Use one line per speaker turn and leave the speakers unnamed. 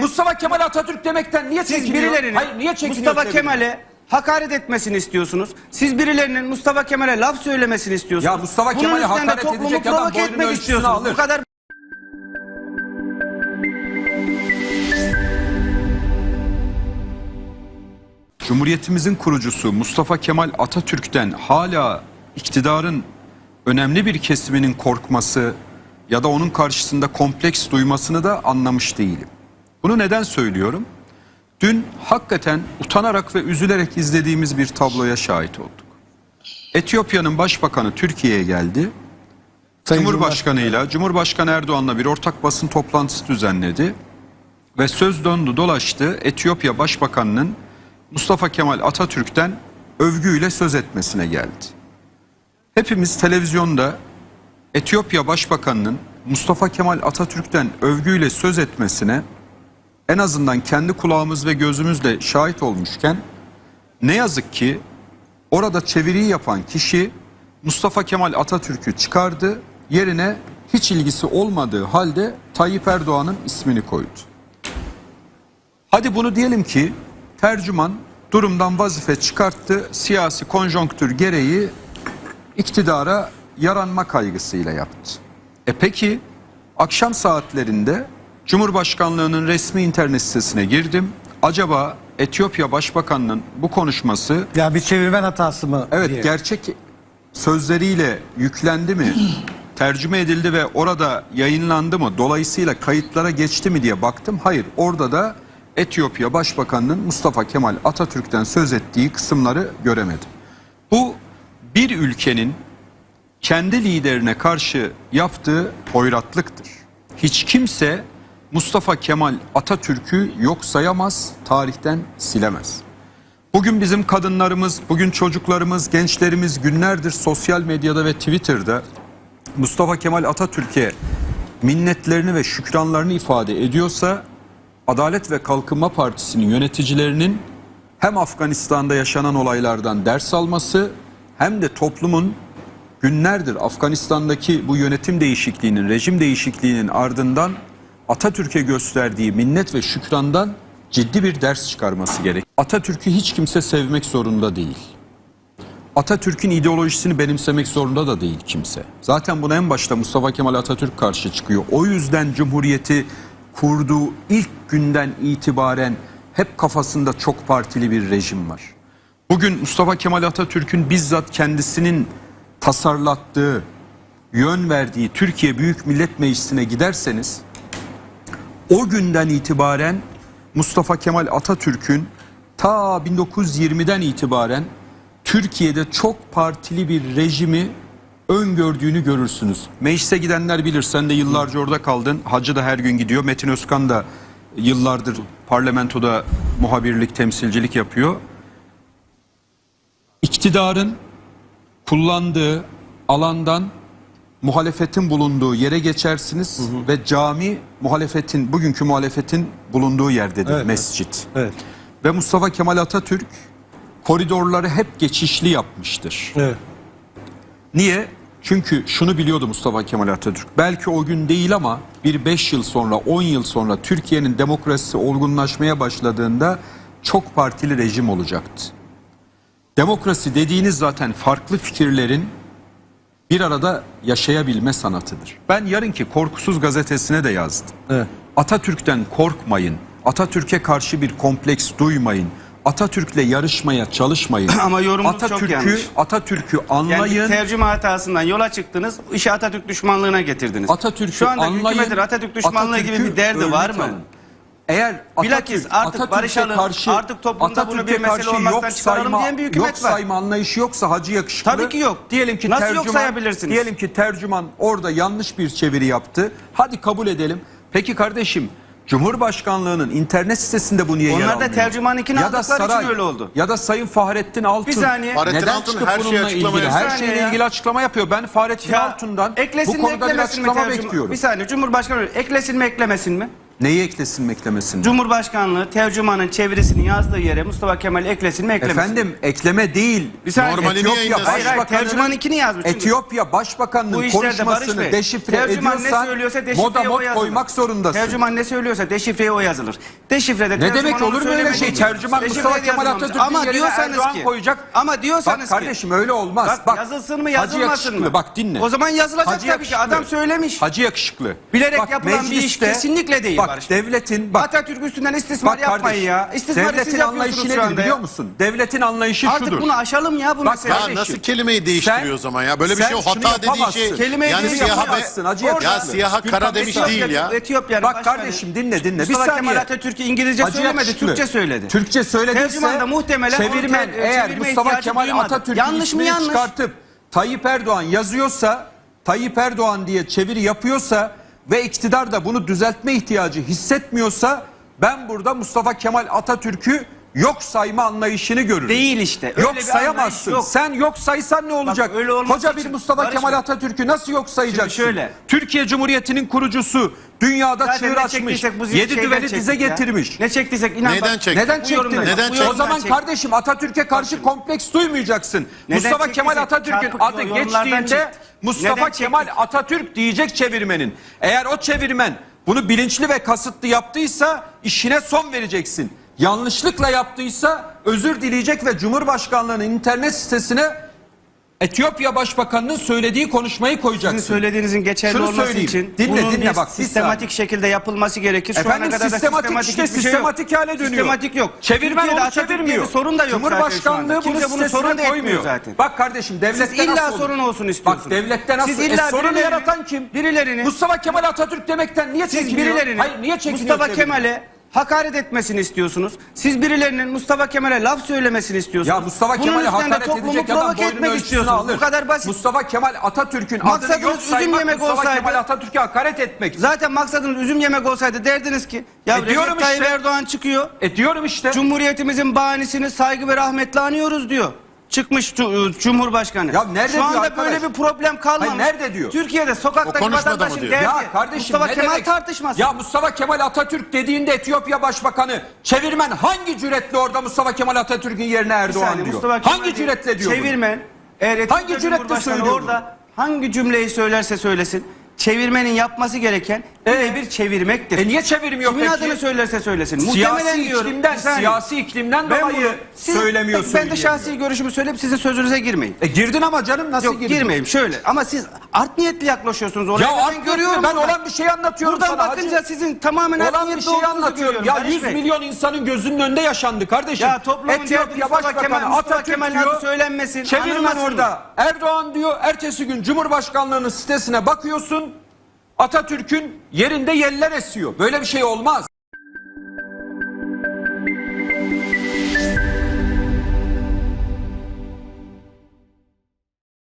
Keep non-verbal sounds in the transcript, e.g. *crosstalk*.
Mustafa Kemal Atatürk demekten niye
Siz
çekiniyor?
birilerinin
Hayır niye çekiniyor?
Mustafa? Kemal'e hakaret etmesini istiyorsunuz. Siz birilerinin Mustafa Kemal'e laf söylemesini istiyorsunuz.
Ya Mustafa
Bunun
Kemal'e
üstünden de
hakaret
toplumu
edecek adam
provoke
boynunun
etmek
ölçüsünü
istiyorsunuz.
alır.
Bu kadar
Cumhuriyetimizin kurucusu Mustafa Kemal Atatürk'ten hala iktidarın önemli bir kesiminin korkması ya da onun karşısında kompleks duymasını da anlamış değilim. Bunu neden söylüyorum? Dün hakikaten utanarak ve üzülerek izlediğimiz bir tabloya şahit olduk. Etiyopya'nın başbakanı Türkiye'ye geldi.
Sayın
Cumhurbaşkanıyla, Cumhurbaşkanı Erdoğan'la bir ortak basın toplantısı düzenledi. Ve söz döndü dolaştı Etiyopya Başbakanı'nın Mustafa Kemal Atatürk'ten övgüyle söz etmesine geldi. Hepimiz televizyonda Etiyopya Başbakanı'nın Mustafa Kemal Atatürk'ten övgüyle söz etmesine en azından kendi kulağımız ve gözümüzle şahit olmuşken ne yazık ki orada çeviriyi yapan kişi Mustafa Kemal Atatürk'ü çıkardı yerine hiç ilgisi olmadığı halde Tayyip Erdoğan'ın ismini koydu. Hadi bunu diyelim ki tercüman durumdan vazife çıkarttı, siyasi konjonktür gereği iktidara yaranma kaygısıyla yaptı. E peki akşam saatlerinde Cumhurbaşkanlığının resmi internet sitesine girdim. Acaba Etiyopya Başbakanı'nın bu konuşması
Ya bir çevirmen hatası mı?
evet
diye.
gerçek sözleriyle yüklendi mi? *clears throat* Tercüme edildi ve orada yayınlandı mı? Dolayısıyla kayıtlara geçti mi diye baktım. Hayır orada da Etiyopya Başbakanı'nın Mustafa Kemal Atatürk'ten söz ettiği kısımları göremedim. Bu bir ülkenin kendi liderine karşı yaptığı hoyratlıktır. Hiç kimse Mustafa Kemal Atatürk'ü yok sayamaz, tarihten silemez. Bugün bizim kadınlarımız, bugün çocuklarımız, gençlerimiz günlerdir sosyal medyada ve Twitter'da Mustafa Kemal Atatürk'e minnetlerini ve şükranlarını ifade ediyorsa Adalet ve Kalkınma Partisi'nin yöneticilerinin hem Afganistan'da yaşanan olaylardan ders alması hem de toplumun günlerdir Afganistan'daki bu yönetim değişikliğinin, rejim değişikliğinin ardından Atatürk'e gösterdiği minnet ve şükrandan ciddi bir ders çıkarması gerek. Atatürk'ü hiç kimse sevmek zorunda değil. Atatürk'ün ideolojisini benimsemek zorunda da değil kimse. Zaten buna en başta Mustafa Kemal Atatürk karşı çıkıyor. O yüzden Cumhuriyeti kurduğu ilk günden itibaren hep kafasında çok partili bir rejim var. Bugün Mustafa Kemal Atatürk'ün bizzat kendisinin tasarlattığı, yön verdiği Türkiye Büyük Millet Meclisi'ne giderseniz o günden itibaren Mustafa Kemal Atatürk'ün ta 1920'den itibaren Türkiye'de çok partili bir rejimi öngördüğünü görürsünüz. Meclise gidenler bilir sen de yıllarca orada kaldın. Hacı da her gün gidiyor. Metin Özkan da yıllardır parlamentoda muhabirlik, temsilcilik yapıyor. İktidarın kullandığı alandan muhalefetin bulunduğu yere geçersiniz ve cami muhalefetin bugünkü muhalefetin bulunduğu yerdedir
Evet,
mescit.
Evet.
Ve Mustafa Kemal Atatürk koridorları hep geçişli yapmıştır.
Evet.
Niye? Çünkü şunu biliyordu Mustafa Kemal Atatürk. Belki o gün değil ama bir 5 yıl sonra, 10 yıl sonra Türkiye'nin demokrasisi olgunlaşmaya başladığında çok partili rejim olacaktı. Demokrasi dediğiniz zaten farklı fikirlerin bir arada yaşayabilme sanatıdır. Ben yarınki Korkusuz gazetesine de yazdım.
Evet.
Atatürk'ten korkmayın. Atatürk'e karşı bir kompleks duymayın. Atatürk'le yarışmaya çalışmayın. *clears throat*
Ama yorumunuz çok
Atatürk'ü
yanlış.
Atatürk'ü
yani
anlayın.
bir tercüme hatasından yola çıktınız, işi Atatürk düşmanlığına getirdiniz.
Atatürk'ü
Şu anda
anlayın.
hükümetin Atatürk düşmanlığı gibi
Atatürk'ü
bir derdi var mı?
alın. Eğer
Bilakis artık barışalım, artık toplumda bunu bir mesele olmaktan çıkaralım diyen bir hükümet
yok
var.
sayma anlayışı yoksa hacı yakışıklı.
Tabii ki yok.
Diyelim ki
Nasıl yok
tercüman,
sayabilirsiniz?
Diyelim ki tercüman orada yanlış bir çeviri yaptı. Hadi kabul edelim. Peki kardeşim Cumhurbaşkanlığının internet sitesinde bu niye yer
Onlar da
almıyor?
tercümanınkini
Ya da
aldıkları için
saray,
öyle oldu.
Ya da Sayın Fahrettin Altun.
Bir saniye.
Fahrettin
neden
Altun
çıkıp
her şeyi
bununla
açıklamaya-
ilgili,
Bir
her şeyle
ya.
ilgili açıklama yapıyor. Ben Fahrettin
Ya,
Altun'dan
eklesin
bu
mi
konuda bir açıklama
tercüman?
bekliyorum.
Bir saniye Cumhurbaşkanı eklesin mi eklemesin mi?
Neyi eklesin mi eklemesin mi?
Cumhurbaşkanlığı tercümanın çevirisini yazdığı yere Mustafa Kemal eklesin mi eklemesin? mi?
Efendim ekleme değil.
Bir saniye.
Normalini
Etiyopya
yayınlasın.
Hayır, hayır,
Başbakanının-
tercümaninkini yazmış çünkü.
Etiyopya
Bu
Başbakanının
işlerde Barış
konuşmasını
Bey,
deşifre
tercüman ne
ediyorsan
söylüyorsa deşifreye
moda
o
mod
yazılır.
koymak zorundasın.
Tercüman ne söylüyorsa deşifreye o yazılır. Deşifrede
Ne
tercüman
demek
onu
olur mu öyle
söylemediği
şey?
için.
Tercüman Mustafa Kemal
yazılmamış.
Atatürk'ün
Ama
yerine
diyorsanız
Erdoğan
ki,
koyacak.
Ama diyorsanız
Bak
ki.
kardeşim öyle olmaz.
Bak,
Bak,
yazılsın mı
Hacı
yazılmasın
yakışıklı,
mı?
Bak dinle.
O zaman yazılacak
Hacı
tabii ki.
yakışıklı.
Adam söylemiş.
Hacı yakışıklı.
Bilerek yapılan bir iş kesinlikle değil
Bak
Barış Bey.
devletin bak
Atatürk üstünden istismar
bak
yapmayın ya. İstismarı siz
devletin
yapıyorsunuz
anlayışı nedir biliyor
ya.
musun? Devletin anlayışı
Artık
şudur.
bunu aşalım ya bunu
Bak.
Ya nasıl kelimeyi değiştiriyor
sen-
o zaman ya? Böyle bir şey o hata
yapamazsın.
şey.
Kelimeyi
yani siyaha
yapamazsın.
be,
Hacı
ya siyaha kara demiş değil ya.
Etiyopya'nın
Bak kardeşim dinle dinle.
Mustafa
bir saniye.
Kemal Atatürk İngilizce söylemedi. Türkçe söyledi.
Türkçe söylediyse
muhtemelen
çevirmen eğer Mustafa Kemal. Atatürk'ün
Yanlış mı
ismini
yanlış?
çıkartıp Tayyip Erdoğan yazıyorsa Tayyip Erdoğan diye çeviri yapıyorsa ve iktidar da bunu düzeltme ihtiyacı hissetmiyorsa ben burada Mustafa Kemal Atatürk'ü yok sayma anlayışını görürüm.
Değil işte. Öyle
Yok
bir
sayamazsın.
yok.
Sen yok saysan ne olacak?
öyle olması
Koca bir Mustafa
Barış
Kemal. Atatürk'ü nasıl yok sayacaksın?
Şimdi şöyle.
Türkiye Cumhuriyeti'nin kurucusu dünyada
Zaten
çığır açmış. Yedi düveli dize
ya.
getirmiş.
Ne çektiysek inan
Neden
bak-
çektik?
Neden çektiniz?
Neden
bu
çektik?
O zaman
çektik.
kardeşim Atatürk'e karşı kompleks duymayacaksın. Mustafa
çektiysek
Kemal Atatürk'ün adı geçtiğinde. Mustafa
Neden
Kemal? Atatürk diyecek çevirmenin. Eğer o çevirmen bunu bilinçli ve kasıtlı yaptıysa işine son vereceksin. Yanlışlıkla yaptıysa özür dileyecek ve Cumhurbaşkanlığı'nın internet sitesine Etiyopya Başbakanı'nın söylediği konuşmayı
Sizin
koyacaksın.
söylediğinizin geçerli
Şunu
olması
söyleyeyim.
için
Dinle,
bunun
dinle bak,
sistematik şekilde yapılması gerekir. Şu
Efendim
ana kadar da
sistematik işte
şey yok.
sistematik hale dönüyor.
Sistematik yok.
Çevirmen onu çevirmiyor.
sorun da yok zaten.
Cumhurbaşkanlığı bunu
Kimse bunu sorun da etmiyor zaten.
Bak kardeşim devlette
Siz illa
nasıl olur?
sorun olsun istiyorsunuz.
Bak devlette nasıl?
Siz illa
e, sorunu
birilerini-
yaratan kim?
birilerini-
Mustafa Kemal Atatürk demekten niye
Siz
çekiniyor?
birilerinin
Hayır niye çekiniyor?
Mustafa? Kemal'e hakaret etmesini istiyorsunuz. Siz birilerinin Mustafa Kemal'e laf söylemesini istiyorsunuz.
Ya Mustafa
Bunun
Kemal'e hakaret edecek adam boynunu
istiyorsunuz.
alır.
Bu kadar basit.
Mustafa Kemal Atatürk'ün adını yok
üzüm
saymak
yemek
Mustafa
olsaydı-
Kemal Atatürk'e hakaret etmek.
Zaten maksadınız üzüm yemek olsaydı derdiniz ki ya
E diyorum
Recep Tayyip
işte.
Erdoğan çıkıyor.
E diyorum işte.
Cumhuriyetimizin bahanesini saygı ve rahmetle anıyoruz diyor. Çıkmış cu- Cumhurbaşkanı.
Ya nerede
Şu
diyor
anda
arkadaş?
böyle bir problem kalmamış.
Hayır, nerede diyor?
Türkiye'de
O
sokaktaki
mı
vatandaşın
diyor?
derdi.
Ya kardeşim
Mustafa
ne
Kemal
demek?
tartışması.
Ya Mustafa Kemal Atatürk dediğinde Etiyopya Başbakanı çevirmen hangi cüretle orada Mustafa Kemal Atatürk'ün yerine
Bir
Erdoğan
saniye,
diyor?
Mustafa Kemal
hangi cüretle diyor bunu?
Çevirmen. Eğer Etiyopya
Hangi cüretle
Cumhurbaşkanı
söylüyor
orada hangi cümleyi söylerse söylesin çevirmenin yapması gereken bir çevirmektir.
E niye çevirmiyor
Kimin
peki?
adını söylerse söylesin. Muhtemelen
Siyasi
diyorum.
iklimden,
Bir saniye.
siyasi iklimden
Ben
dolayı
bunu- siz-
söylemiyor
Ben de şahsi görüşümü söyleyip sizin sözünüze girmeyin.
E girdin ama canım nasıl
Yok
girdin?
girmeyeyim şöyle ama siz art niyetli yaklaşıyorsunuz oraya.
Ya
Ben
art görüyorum ben olan bir şey anlatıyorum
Buradan
sana
bakınca
hacı.
sizin tamamen art
Olan bir
niyetli
şey
olduğunuzu
anlatıyorum.
görüyorum.
Ya
Barış
100
Bey.
milyon insanın gözünün önünde yaşandı kardeşim.
Ya toplumun derdi
Etiyopya
Mustafa
Başbakanı
Kemal- Mustafa
Atatürk diyor.
adı söylenmesin,
Çevirmen
anılmasın
orada. Erdoğan diyor. Ertesi gün Cumhurbaşkanlığının sitesine bakıyorsun. Atatürk'ün yerinde yeller esiyor. Böyle bir şey olmaz.